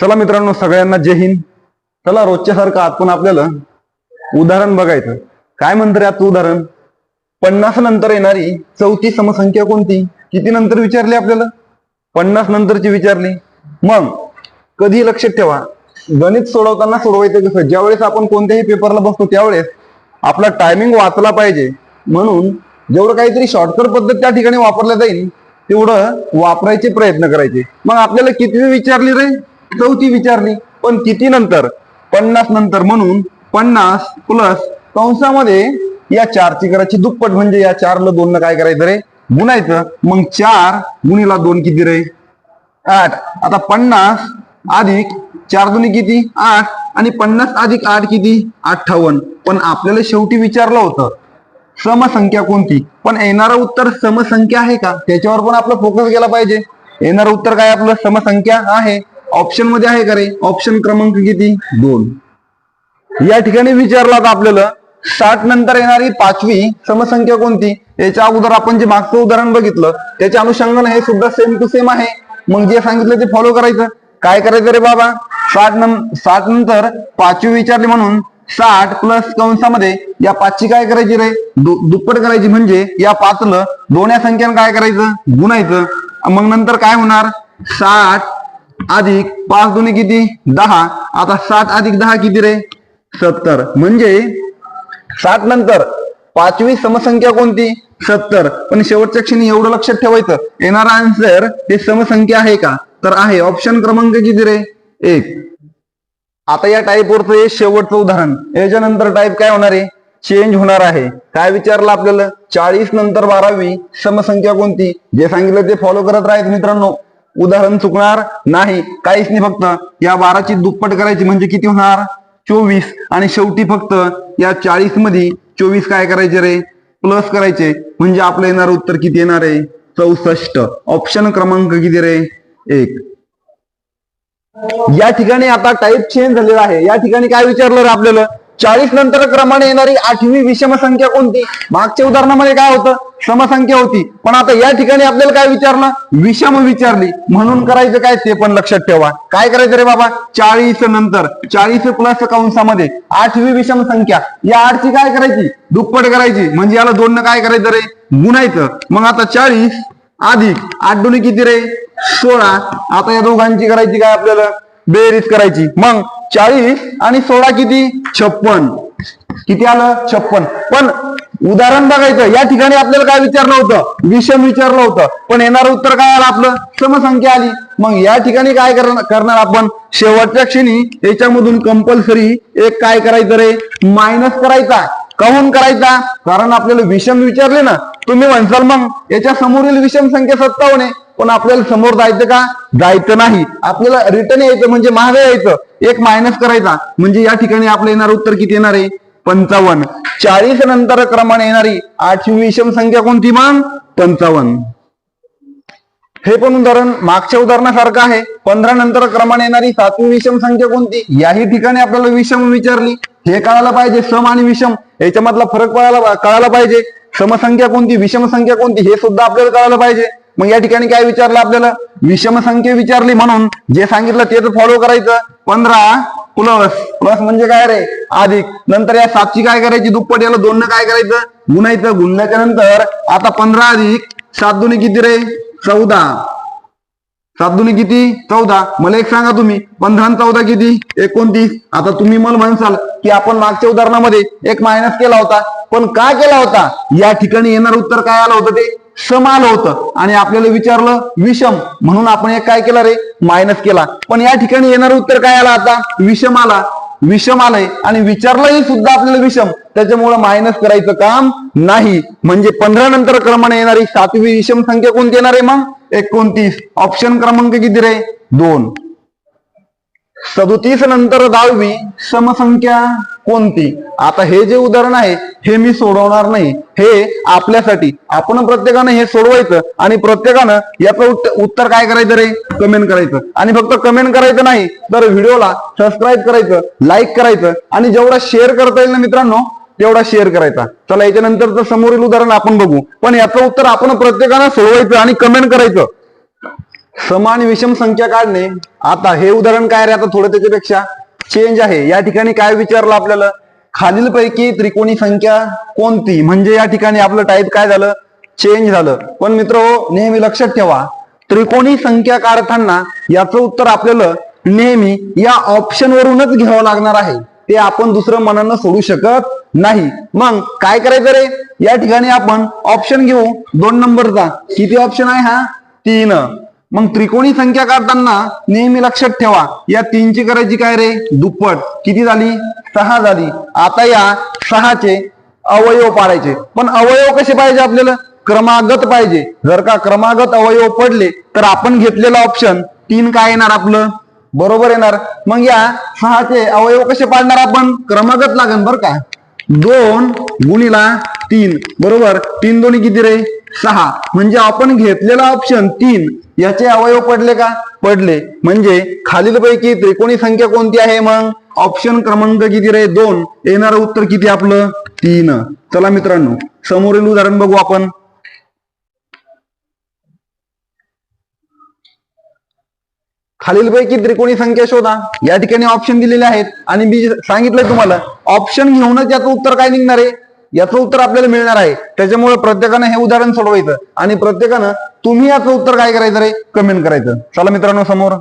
चला मित्रांनो सगळ्यांना जय हिंद. चला रोजच्या सारखं आज पण आपल्याला उदाहरण बघायचं. काय म्हणतं रे आजचं उदाहरण? पन्नास नंतर येणारी चौथी समसंख्या कोणती? किती नंतर विचारली आपल्याला? पन्नास नंतरची विचारली. मग कधी लक्षात ठेवा. गणित सोडवताना सोडवायचं कसं? ज्यावेळेस आपण कोणत्याही पेपरला बसतो त्यावेळेस आपला टायमिंग वाचला पाहिजे. म्हणून जेवढं काहीतरी शॉर्टकट पद्धत त्या ठिकाणी वापरल्या जाईल तेवढं वापरायचे प्रयत्न करायचे. मग आपल्याला किती विचारली रे? चौथी विचारली पण किती नंतर पन्नास नंतर म्हणून पन्नास प्लस कंसामध्ये या चारची करायची दुप्पट म्हणजे या चारला दोन काय करायचं रे? गुणायचं. मग चार गुणीला दोन किती रे? आठ. आता पन्नास अधिक चार दुनी किती? आठ. आणि पन्नास अधिक आठ किती? अठ्ठावन्न. पण आपल्याला शेवटी विचारलं होतं समसंख्या कोणती? पण येणारं उत्तर समसंख्या आहे का? त्याच्यावर पण आपला फोकस गेला पाहिजे. येणारं उत्तर काय आपलं? समसंख्या आहे. ऑप्शनमध्ये आहे का रे? ऑप्शन क्रमांक किती? दोन. या ठिकाणी विचारला तर आपल्याला साठ नंतर येणारी पाचवी समसंख्या कोणती? याच्या अगोदर आपण जे मागचं उदाहरण बघितलं त्याच्या अनुषंगाने हे सुद्धा सेम टू सेम आहे. मग जे सांगितलं ते फॉलो करायचं. काय करायचं रे बाबा? साठ नं साठ नंतर पाचवी विचारली म्हणून साठ प्लस कंसामध्ये या पाचची काय करायची रे? दुप्पट करायची म्हणजे या पाचलं दोन या संख्यानं काय करायचं? गुणायचं. मग नंतर काय होणार? साठ अधिक पाच दोन्ही किती? दहा. आता सात अधिक दहा किती रे? सत्तर. म्हणजे सात नंतर पाचवी समसंख्या कोणती? सत्तर. पण शेवटच्या क्षणी एवढं लक्षात ठेवायचं. येणारा आन्सर ते समसंख्या आहे का? तर आहे. ऑप्शन क्रमांक किती रे? एक. आता या टाईपवरचं हे शेवटचं उदाहरण. याच्यानंतर टाईप काय होणार आहे? चेंज होणार आहे. काय विचारलं आपल्याला? चाळीस नंतर बारावी समसंख्या कोणती? जे सांगितलं ते फॉलो करत राहायचं मित्रांनो. उदाहरण चुकणार नाही. काहीच नाही फक्त. या बाराची दुप्पट करायची म्हणजे किती होणार? चोवीस. आणि शेवटी फक्त या चाळीसमध्ये चोवीस काय करायचे रे? प्लस करायचे. म्हणजे आपलं येणार उत्तर किती येणार आहे? चौसष्ट. ऑप्शन क्रमांक किती रे? एक. या ठिकाणी आता टाईप चेंज झालेला आहे. या ठिकाणी काय विचारलं रे आपल्याला? चाळीस नंतर क्रमाने येणारी आठवी विषम संख्या कोणती? मागच्या उदाहरणामध्ये काय होतं? समसंख्या होती. पण आता या ठिकाणी आपल्याला काय विचारलं? विषम विचारली. म्हणून करायचं काय ते पण लक्षात ठेवा. काय करायचं रे बाबा? चाळीस नंतर. चाळीस प्लस कंसामध्ये आठवी विषम संख्या. या आठची काय करायची? दुप्पट करायची. म्हणजे याला दोन काय करायचं रे? गुणायचं. मग आता चाळीस अधिक आठ दोन्ही किती रे? सोळा. आता या दोघांची करायची काय आपल्याला? बेरीज करायची. मग चाळीस आणि सोळा किती? छप्पन. किती आलं? छप्पन. पण उदाहरण बघायचं या ठिकाणी आपल्याला काय विचारलं होतं? विषम विचारलं होतं. पण येणारं उत्तर काय आलं आपलं? समसंख्या आली. मग या ठिकाणी काय करणार करणार आपण? शेवटच्या क्षणी याच्यामधून कंपल्सरी एक काय करायचं रे? मायनस करायचा. काहून करायचा? कारण आपल्याला विषम विचारले ना तुम्ही म्हणसाल मग याच्या समोरील विषम संख्या सत्तावन्न आहे. पण आपल्याला समोर जायचं का? जायचं नाही. आपल्याला रिटर्न यायचं म्हणजे मागे यायचं. एक मायनस करायचा. म्हणजे या ठिकाणी आपलं येणार उत्तर किती येणार आहे? पंचावन्न. चाळीस नंतर क्रमाने येणारी आठवी विषम संख्या कोणती मग? पंचावन्न. हे पण उदाहरण मागच्या उदाहरणासारखं आहे. पंधरा नंतर क्रमाने येणारी सातवी विषम संख्या कोणती? याही ठिकाणी आपल्याला विषम विचारली. हे कळायला पाहिजे. सम आणि विषम. याच्यामधला फरक कळायला कळायला पाहिजे. समसंख्या कोणती? विषम संख्या कोणती? हे सुद्धा आपल्याला कळायला पाहिजे. मग या ठिकाणी काय विचारलं आपल्याला? विषम संख्या विचारली म्हणून. जे सांगितलं तेच फॉलो करायचं. पंधरा प्लस प्लस म्हणजे काय रे? अधिक. नंतर या सातची काय करायची? दुप्पट याला दोन काय करायचं? गुणायचं. गुणल्याच्या नंतर आता पंधरा अधिक सात दुनी किती रे? चौदा. सात दुनी किती? चौदा. मला एक सांगा तुम्ही. पंधरा आणि चौदा किती? एकोणतीस. आता तुम्ही मला म्हणसाल की आपण मागच्या उदाहरणामध्ये एक मायनस केला होता. पण का केला होता? या ठिकाणी येणार उत्तर काय आलं होतं ते? सम आलं होतं. आणि आपल्याला विचारलं विषम. म्हणून आपण एक काय केलं रे? मायनस केला. पण या ठिकाणी येणार उत्तर काय आला आता? विषम आला. विषम आलंय. आणि विचारलंही सुद्धा आपल्याला विषम. त्याच्यामुळे मायनस करायचं काम नाही. म्हणजे पंधरा नंतर क्रमाने येणारी सातवी विषम संख्या कोणती येणार आहे मग? एकोणतीस. ऑप्शन क्रमांक किती रे? दोन. सदोतीस नंतर दहावी समसंख्या. कोणती? आता हे जे उदाहरण आहे हे मी सोडवणार नाही. हे आपल्यासाठी. आपण प्रत्येकानं हे सोडवायचं आणि प्रत्येकानं याचं उत्तर काय करायचं रे? कमेंट करायचं. आणि फक्त कमेंट करायचं नाही तर व्हिडिओला सबस्क्राईब करायचं लाईक करायचं आणि जेवढा शेअर करता येईल ना मित्रांनो तेवढा शेअर करायचा. चला याच्यानंतरचं समोरील उदाहरण आपण बघू. पण याचं उत्तर आपण प्रत्येकानं सोडवायचं आणि कमेंट करायचं. समान विषम संख्या काढणे. आता हे उदाहरण काय रे? आता थोडं त्याच्यापेक्षा. चेंज आहे. या ठिकाणी काय विचारलं आपल्याला? खालीलपैकी त्रिकोणी संख्या कोणती? म्हणजे या ठिकाणी आपलं टाईप काय झालं? चेंज झालं. पण मित्र नेहमी लक्षात ठेवा. त्रिकोणी संख्या काढताना याचं उत्तर आपल्याला नेहमी या ऑप्शन वरूनच घ्यावं लागणार आहे. ते आपण दुसरं मनानं सोडू शकत नाही. मग काय करायचं रे? या ठिकाणी आपण ऑप्शन घेऊ. दोन नंबरचा किती ऑप्शन आहे हा? तीन. मग त्रिकोणी संख्या काढताना नेहमी लक्षात ठेवा या तीनची करायची काय रे? दुप्पट. किती झाली? सहा झाली. आता या सहाचे अवयव पाडायचे. पण अवयव कसे पाहिजे आपल्याला? क्रमागत पाहिजे. जर का क्रमागत अवयव पडले तर आपण घेतलेला ऑप्शन तीन काय येणार आपलं? बरोबर येणार. मग या सहाचे अवयव कसे पाडणार आपण? क्रमागत लागन बर का. दोन गुणीला तीन. बरोबर? तीन दोन्ही किती रे? सहा. म्हणजे आपण घेतलेला ऑप्शन तीन याचे अवयव पडले का? पडले. म्हणजे खालीलपैकी त्रिकोणी संख्या कोणती आहे मग? ऑप्शन क्रमांक किती रे? दोन. येणारं उत्तर किती आपलं? तीन. चला मित्रांनो समोरील उदाहरण बघू आपण. खालीलपैकी त्रिकोणी संख्या शोधा. या ठिकाणी ऑप्शन दिलेले आहेत. आणि मी सांगितलंय तुम्हाला ऑप्शन घेऊनच याचं उत्तर काय निघणार आहे? याचं उत्तर आपल्याला मिळणार आहे. त्याच्यामुळे प्रत्येकानं हे उदाहरण सोडवायचं. आणि प्रत्येकानं तुम्ही याचं उत्तर काय करायचं रे? कमेंट करायचं. चला मित्रांनो समोर.